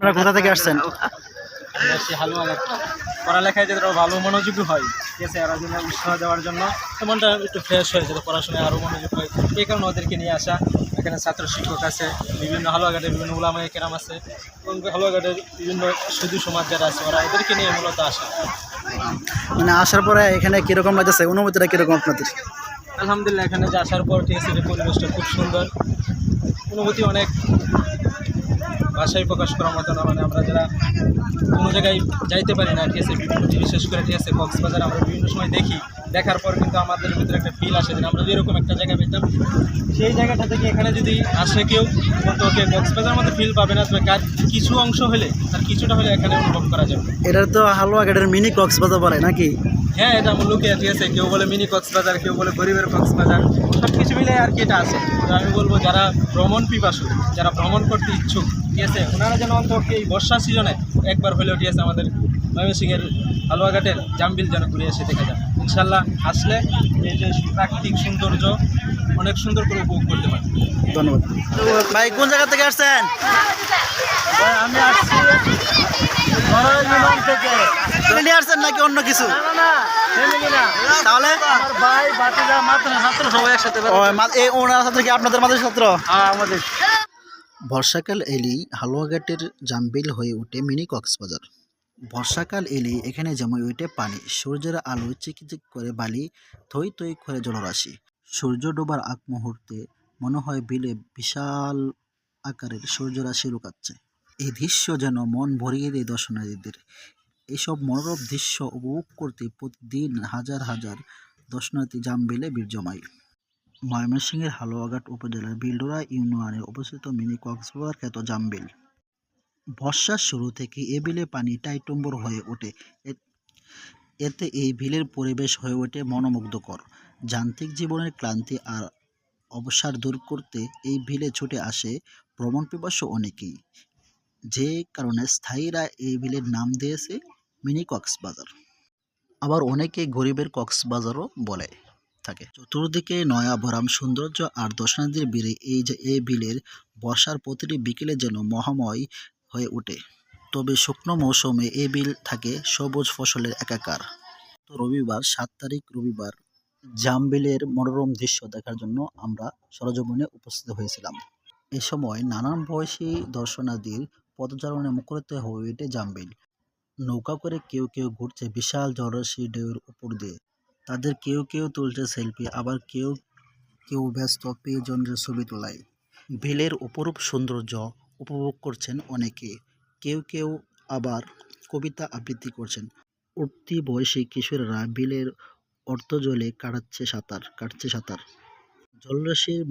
আপনারা কোথা থেকে আসছেন? পড়ালেখায় যাতে ভালো মনোযোগী হয় ঠিক আছে আর জন্য উৎসাহ দেওয়ার জন্য মনটা একটু ফ্রেশ হয়ে যাতে পড়াশোনায় আরও মনোযোগ হয়। এই কারণে ওদেরকে নিয়ে আসা এখানে ছাত্র শিক্ষক আছে বিভিন্ন হালুয়াঘাটের বিভিন্ন ওলামাই কেরাম আছে এবং হালুয়াঘাটের বিভিন্ন সুদী সমাজ যারা আছে ওরা এদেরকে নিয়ে মূলত আসা। মানে আসার পরে এখানে কীরকম লাগতেছে? অনুভূতিটা কীরকম আপনাদের? আলহামদুলিল্লাহ এখানে যে আসার পর ঠিক আছে পরিবেশটা খুব সুন্দর। অনুভূতি অনেক ভাষায় প্রকাশ করার মতো না মানে আমরা যারা কোনো জায়গায় যাইতে পারি না, ঠিক আছে, বিভিন্ন বিশেষ করে, ঠিক আছে, কক্সবাজার আমরা বিভিন্ন সময় দেখি, দেখার পর কিন্তু আমাদের ভিতরে একটা ফিল আসে যে আমরা যেরকম একটা জায়গা পেতাম সেই জায়গাটা থেকে এখানে যদি আসে কেউ তো ওকে কক্সবাজার মধ্যে ফিল পাবে না, তবে কার কিছু অংশ হলে, তার কিছুটা হলে এখানে অনুভব করা যাবে। এটার তো হালুয়াঘাটের মিনি কক্সবাজার বলে নাকি? হ্যাঁ এটা আমার লোকে ঠিক আছে কেউ বলে মিনি কক্সবাজার কেউ বলে গরিবের কক্সবাজার সব কিছু মিলে আর কি এটা আছে। তো আমি বলব যারা ভ্রমণ পিপাসু যারা ভ্রমণ করতে ইচ্ছুক ঠিক আছে ওনারা যেন অন্তত এই বর্ষা সিজনে একবার হলেও ঠিক আছে আমাদের ময়মনসিংহের হালুয়াঘাটের জামবিল যেন ঘুরে এসে দেখা যায়। ইনশাল্লাহ আসলে এই যে প্রাকৃতিক সৌন্দর্য অনেক সুন্দর করে উপভোগ করতে পারে ধন্যবাদ। ভাই কোন জায়গা থেকে আসছেন আমি আসছি থেকে ফ্যামিলি আসছেন নাকি অন্য কিছু? তাহলে? ভাই বাতিজা মাত্র ছাত্র সবাই একসাথে এই ওনার ছাত্র কি আপনাদের মাদের ছাত্র? হ্যাঁ আমাদের। বর্ষাকাল এলেই হালুয়াঘাটের জামবিল হয়ে ওঠে মিনি কক্সবাজার। বর্ষাকাল এলেই এখানে জমে ওঠে পানি। সূর্যের আলো চিকচিক করে বালি থই থই করে জলরাশি। সূর্য ডোবার আগ মুহূর্তে মনে হয় বিলে বিশাল আকারের সূর্যরাশি লুকাচ্ছে। এই দৃশ্য যেন মন ভরিয়ে দেয় দর্শনার্থীদের। এইসব মনোরম দৃশ্য উপভোগ করতে প্রতিদিন হাজার হাজার দর্শনার্থী জামবিলে ভিড় ময়মনসিংহের হালুয়াঘাট উপজেলার বিলডোরা ইউনিয়নে অবস্থিত মিনি কক্সবাজার খ্যাত জামবিল। বর্ষার শুরু থেকে এ বিলে পানি টাইটম্বর হয়ে ওঠে। এতে এই বিলের পরিবেশ হয়ে ওঠে মনোমুগ্ধকর। যান্ত্রিক জীবনের ক্লান্তি আর অবসাদ দূর করতে এই বিলে ছুটে আসে ভ্রমণ পিপাসু অনেকেই। যে কারণে স্থায়ীরা এই বিলের নাম দিয়েছে মিনি কক্সবাজার। আবার অনেকে গরিবের কক্সবাজারও বলে থাকে। চতুর্দিকে নয়াভরাম সৌন্দর্য আর দর্শনার্থীর ভিড়ে এই যে এই বিলের বর্ষার প্রতিটি বিকেলে যেন মহাময় হয়ে ওঠে। তবে শুকনো মৌসুমে এই বিল থাকে সবুজ ফসলের একাকার। তো রবিবার, সাত তারিখ রবিবার জামবিলের মনোরম দৃশ্য দেখার জন্য আমরা সরজমিনে উপস্থিত হয়েছিলাম। এ সময় নানান বয়সী দর্শনার্থীর পদচারণে মুখরিত হয়ে ওঠে জামবিল নৌকা করে কেউ কেউ ঘুরছে বিশাল জলরাশি ঢেউয়ের উপর দিয়ে। তাদের কেউ কেউ তুলছে সেলফি, আবার কেউ কেউ ব্যস্ত প্রিয়জনদের ছবি তোলায়। বিলের অপরূপ সৌন্দর্য উপভোগ করছেন অনেকে। কেউ কেউ আবার কবিতা আবৃত্তি করছেন। উঠতি বয়সী কিশোররা বিলের অর্থ অর্ধজলে কাটাচ্ছে সাঁতার, কাটছে সাঁতার। জলরাশির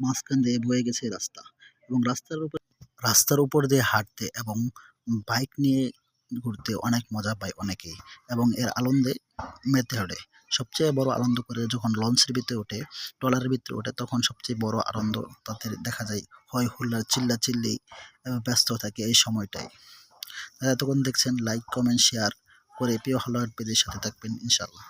মাঝখান দিয়ে বয়ে গেছে রাস্তা এবং রাস্তার উপর রাস্তার উপর দিয়ে হাঁটতে এবং বাইক নিয়ে ঘুরতে অনেক মজা পায় অনেকেই এবং এর আনন্দে মেতে ওঠে। সবচেয়ে বড় আনন্দ করে যখন লঞ্চের ভিতরে ওঠে, ট্রলারের ভিতরে ওঠে, তখন সবচেয়ে বড় আনন্দ তাদের দেখা যায় হয় হুল্লার চিল্লা চিল্লি ব্যস্ত থাকে এই সময়টায়। তখন দেখছেন লাইক কমেন্ট শেয়ার করে প্রিয় হলার পেজের সাথে থাকবেন ইনশাল্লাহ